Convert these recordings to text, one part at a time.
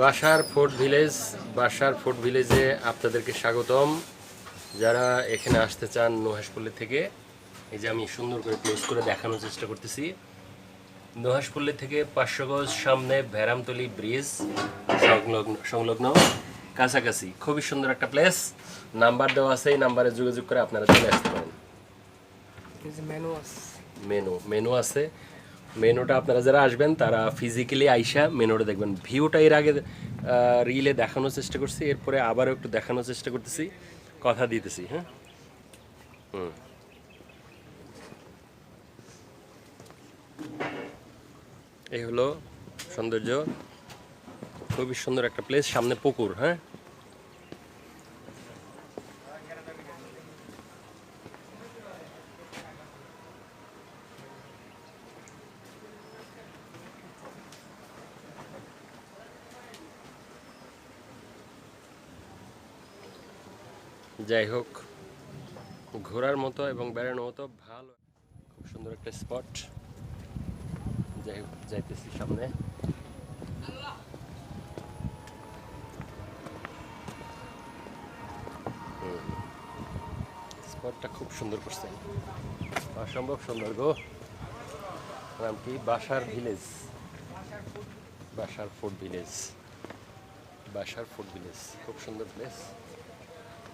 Basar fort village Basar fort ভিলেজে আপনাদেরকে স্বাগতম। যারা এখানে আসতে চান নুহাসপল্লী থেকে এই যে আমি সুন্দর করে ক্লোজ করে দেখানোর চেষ্টা করতেছি। নুহাসপল্লী থেকে পাঁচশো গজ সামনে ভেরামতলি ব্রিজ সংলগ্ন সংলগ্ন কাছাকাছি। খুবই সুন্দর একটা প্লেস নাম্বার দেওয়া আছে এই নাম্বারে যোগাযোগ করে আপনারা চলে আসতে পারেন। মেনু মেনু মেনু আছে। মেনুটা আপনারা যারা আসবেন, তারা ফিজিক্যালি আইসা মেনুটা দেখবেন। ভিউটা এর আগে রিলে দেখানোর চেষ্টা করছি, এরপরে আবারও একটু দেখানোর চেষ্টা করতেছি। কথা দিতেছি হ্যাঁ? হুম। এই হলো সৌন্দর্য। খুবই সুন্দর একটা প্লেস সামনে পুকুর হ্যাঁ? যাই হোক, ঘোরার মতো এবং বেড়ানোর মতো ভালো, খুব সুন্দর একটা স্পট। যাই হোক, যাইতেছি সামনে। স্পটটা খুব সুন্দর করছে। অসম্ভব সুন্দর গো। নাম কি? বাসার ভিলেজ। বাসার ফুড ভিলেজ। বাসার ফুড ভিলেজ। খুব সুন্দর প্লেস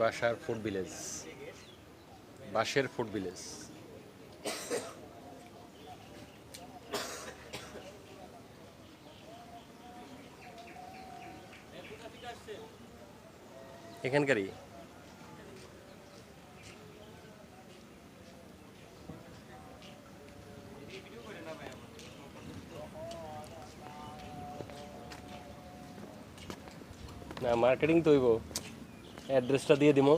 বাসার ফুড ভিলেজ বাঁশের ফুড ভিলেজ এখানকারই? না মার্কেটিং তো হইব। অ্যাড্রেসটা দিয়ে দিব।